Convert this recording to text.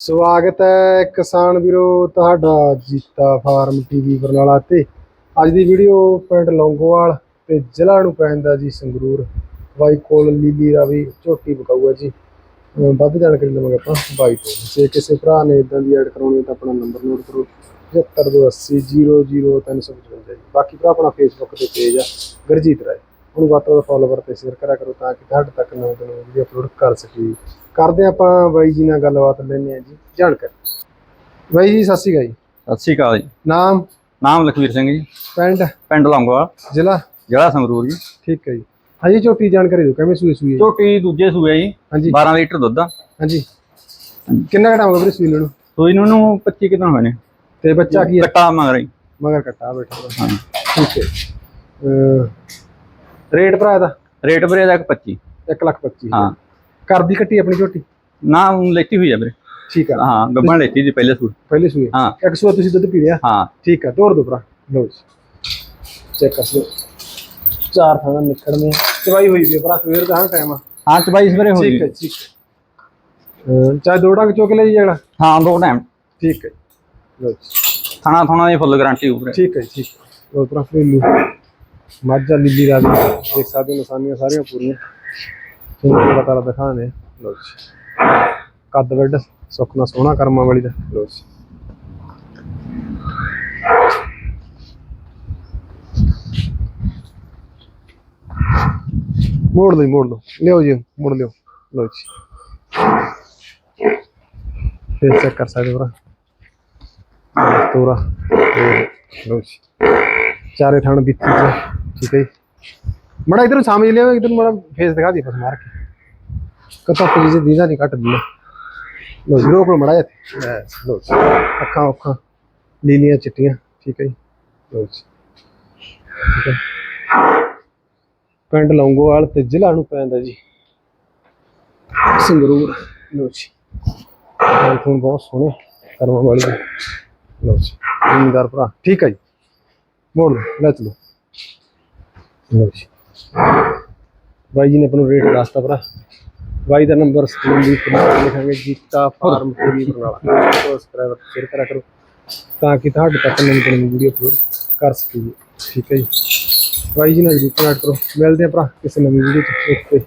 ਸਵਾਗਤ ਹੈ ਕਿਸਾਨ ਵੀਰੋ ਤੁਹਾਡਾ ਜੀਤਾ ਫਾਰਮ ਟੀਵੀ ਬਰਨਾਲਾ ਤੇ। ਅੱਜ ਦੀ ਵੀਡੀਓ ਪਿੰਡ ਲੌਂਗੋਵਾਲ ਤੇ ਜ਼ਿਲ੍ਹਾ ਨੂੰ ਪੈਂਦਾ ਜੀ ਸੰਗਰੂਰ। ਬਾਈ ਕੋਲ ਲੀਲੀ ਰਾਵੀ ਝੋਟੀ ਬਕਾਊ ਜੀ। ਵੱਧ ਜਾਣਕਾਰੀ ਲਵਾਂਗੇ ਆਪਾਂ ਬਾਈ ਤੋਂ। ਜੇ ਕਿਸੇ ਭਰਾ ਨੇ ਇਦਾਂ ਦੀ ਐਡ ਕਰਾਉਣੀ ਹੈ ਤਾਂ ਆਪਣਾ ਨੰਬਰ ਨੋਟ ਕਰੋ। 7280000355 ਜੀ। ਬਾਕੀ ਭਰਾ ਆਪਣਾ ਫੇਸਬੁੱਕ ਤੇ ਪੇਜ ਆ, ਗਰਜੀਤ ਰਾਏ। ਉਹਨੂੰ ਵੱਧ ਤੋਂ ਵੱਧ ਫੋਲੋਵਰ ਤੇ ਸ਼ੇਅਰ ਕਰਿਆ ਕਰੋ ਤਾਂ ਕਿ ਤੁਹਾਡੇ ਤੱਕ ਨਵੇਂ ਤੋਂ ਨਵੇਂ ਵੀਡੀਓ ਅਪਲੋਡ ਕਰ ਸਕੀਏ। ਕਰਦੇ ਆਪਾਂ ਬਾਈ ਜੀ ਨਾਲ ਗੱਲਬਾਤ ਲੈਂਦੇ ਹਾਂ ਜੀ। ਜਾਣਕਾਰੀ। ਬਾਈ ਜੀ ਸਤਿ ਸ਼੍ਰੀ ਅਕਾਲ ਜੀ। ਸਤਿ ਸ਼੍ਰੀ ਅਕਾਲ ਜੀ। ਨਾਮ? ਨਾਮ ਲਖਵੀਰ ਸਿੰਘ ਜੀ। ਪਿੰਡ? ਪਿੰਡ ਲੌਂਗੋਵਾਲ। ਜ਼ਿਲ੍ਹਾ? ਜ਼ਿਲ੍ਹਾ ਸੰਗਰੂਰ ਜੀ। ਠੀਕ ਹੈ ਜੀ। ਹਾਂਜੀ ਝੋਟੀ ਜਾਣਕਾਰੀ ਦਿਓ ਕਿਵੇਂ ਸੂਈ ਸੂਈ ਝੋਟੀ ਦੂਜੇ ਸੂਏ ਜੀ। ਹਾਂਜੀ। 12 ਲੀਟਰ ਦੁੱਧ ਆ। ਹਾਂਜੀ। ਕਿੰਨਾ ਘਟਾ ਹੋਗਾ ਵੀਰੇ ਸੂਈ ਨੂੰ? ਸੂਈ ਨੂੰ ਨੂੰ 25 ਕਿਤਨਾ ਹੋਏ ਨੇ। ਤੇ ਬੱਚਾ ਕੀ ਕੱਟਾ ਮੰਗ ਰਹੀ ਮਗਰ ਕੱਟਾ ਬੈਠਾ। ਹਾਂ ਠੀਕ ਹੈ। ਰੇਟ ਭਰਾ ਦਾ ਰੇਟ ਵੀਰੇ ਦਾ 25 1 ਲੱਖ 25 ਹਾਂ। ਘਰ ਦੀ ਕੱਟੀ ਆਪਣੀ ਝੋਟੀ ਨਾ ਊਂ ਲੈਤੀ ਹੋਈ ਆ ਵੀਰੇ ਠੀਕ ਆ। ਹਾਂ ਗੱਬਣ ਲੈਤੀ ਜੀ ਪਹਿਲੇ ਸੂਏ। ਪਹਿਲੇ ਸੂਈ ਹਾਂ। 100 ਤੁਸੀਂ ਦੁੱਧ ਪੀ ਲਿਆ? ਹਾਂ। ਠੀਕ ਆ ਤੋੜ ਦੋ ਭਰਾ। ਲਓ ਜੀ। ਚੈੱਕ ਕਰ ਲਓ। ਚਾਰ ਥਾਂ ਨਿਕਲਣੇ ਚਵਾਈ ਹੋਈ ਵੀ ਆ ਭਰਾ ਸਵੇਰ ਦਾ ਟਾਈਮ ਆ। ਹਾਂ ਚਬਾਈ ਸਵੇਰੇ ਹੋ ਠੀਕ ਹੈ ਗਈ ਠੀਕ ਹੈ ਚਾਹੇ ਦੋ ਡੰਗ ਚੁੱਕ ਲੈ ਜੀ ਜਿਹੜਾ। ਹਾਂ ਦੋ ਟਾਈਮ। ਠੀਕ ਹੈ ਜੀ। ਲਓ ਜੀ। ਥਾਣਾ ਥਾਣਾ ਦੀ ਫੁੱਲ ਗਾਰੰਟੀ ਉਪਰੇ ਠੀਕ ਹੈ ਜੀ, ਠੀਕ ਹੈ ਲਓ ਭਰਾ ਫਰੇਲੂ ਮਾਝਾ ਲੀਲੀ ਰਾਵੀ। ਦੇਖ ਸਕਦੇ ਹੋ ਨਿਸ਼ਾਨੀਆਂ ਸਾਰੀਆਂ ਪੂਰੀਆਂ। ਤੁਹਾਨੂੰ ਪਤਾ ਲੱਗ ਦਿਖਾਣੇ ਲਓ ਜੀ। ਕੱਦ ਵੱਡ ਸੁੱਖਣਾ ਸੋਹਣਾ ਕਰਮਾਂ ਵਾਲੀ ਦਾ। ਲਓ ਜੀ। ਮੋੜ ਲਈ ਮੋੜ ਲਓ। ਲਿਓ ਜੀ ਮੋੜ ਲਿਓ ਲਓ ਜੀ। ਫੇਰ ਚੈੱਕ ਕਰ ਸਕਦੇ ਹੋ ਤੋਰਾ। ਲਓ ਜੀ। ਚਾਰੇ ਥਣ ਬਿੱਤੀ ਚ ਠੀਕ ਹੈ ਜੀ। ਮੜਾ ਇਧਰ ਸਾਹਮਣੇ ਲਿਆ ਇਧਰ ਮੜਾ ਫੇਸ ਦਿਖਾ ਦੀ ਬਸ ਮਾਰ ਕੇ। ਕਤਾ ਪੁਲਿਸ ਦੀ ਦੀਦਾ ਨਹੀਂ ਕੱਟ ਦਿੰਦਾ। ਲੋ ਜੀ, ਰੋਕ ਲੋ ਮੜਾ ਜਾ ਲੋ ਜੀ। ਅੱਖਾਂ ਅੱਖਾਂ ਲੀਲੀਆਂ ਚਿੱਟੀਆਂ, ਠੀਕ ਹੈ ਪਿੰਡ ਲੌਂਗੋਵਾਲ ਤੇ ਜ਼ਿਲ੍ਹਾ ਨੂੰ ਪੈਂਦਾ ਜੀ। ਸੰਗਰੂਰ। ਲੋ ਜੀ। ਫੋਨ ਬਹੁਤ ਸੋਹਣੇ, ਕਰਮਾਂ ਵਾਲੀ ਦੇ। ਜੀ। ਜ਼ਿਮੀਂਦਾਰ ਭਰਾ। ਠੀਕ ਹੈ ਜੀ। ਮੋੜ ਲੈ ਚਲੋ। ਲਓ ਜੀ। ਬਾਈ ਜੀ ਨੇ ਆਪਣਾ ਰੇਟ ਦੱਸਤਾ ਭਰਾ। ਬਾਈ ਦਾ ਨੰਬਰ ਸਕਰੀਨ ਦੀ ਉੱਪਰ ਲਿਖਾਂਗੇ Jeeta farm TV Barnala subscribe share ਕਰਿਆ ਕਰੋ ਤਾਂ ਕਿ ਤੁਹਾਡੇ ਤੱਕ ਨਵੀਂ ਤੋਂ ਨਵੀਂ ਵੀਡੀਓ ਅਪਲੋਡ ਕਰ ਸਕੀਏ। ਠੀਕ ਹੈ ਜੀ। ਬਾਈ ਜੀ ਨਾਲ ਜਰੂਰ ਕਨੈਕਟ ਕਰੋ। ਮਿਲਦੇ ਆ ਭਰਾ ਕਿਸੇ ਨਵੀਂ ਵੀਡੀਓ ਚ। ਓਕੇ।